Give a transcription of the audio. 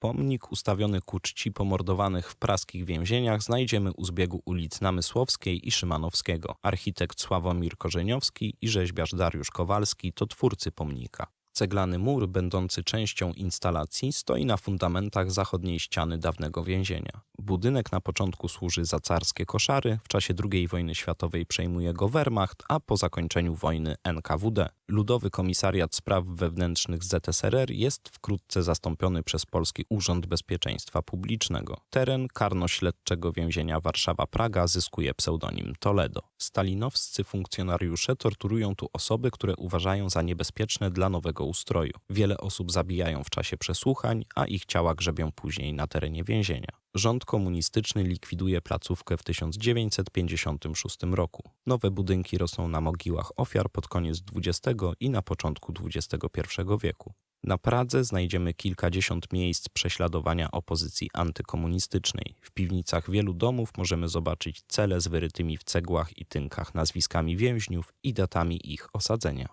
Pomnik ustawiony ku czci pomordowanych w praskich więzieniach znajdziemy u zbiegu ulic Namysłowskiej i Szymanowskiego. Architekt Sławomir Korzeniowski i rzeźbiarz Dariusz Kowalski to twórcy pomnika. Ceglany mur, będący częścią instalacji, stoi na fundamentach zachodniej ściany dawnego więzienia. Budynek na początku służy za carskie koszary, w czasie II wojny światowej przejmuje go Wehrmacht, a po zakończeniu wojny NKWD. Ludowy Komisariat Spraw Wewnętrznych ZSRR jest wkrótce zastąpiony przez Polski Urząd Bezpieczeństwa Publicznego. Teren karno-śledczego więzienia Warszawa-Praga zyskuje pseudonim Toledo. Stalinowscy funkcjonariusze torturują tu osoby, które uważają za niebezpieczne dla nowego ustroju. Wiele osób zabijają w czasie przesłuchań, a ich ciała grzebią później na terenie więzienia. Rząd komunistyczny likwiduje placówkę w 1956 roku. Nowe budynki rosną na mogiłach ofiar pod koniec XX i na początku XXI wieku. Na Pradze znajdziemy kilkadziesiąt miejsc prześladowania opozycji antykomunistycznej. W piwnicach wielu domów możemy zobaczyć cele z wyrytymi w cegłach i tynkach nazwiskami więźniów i datami ich osadzenia.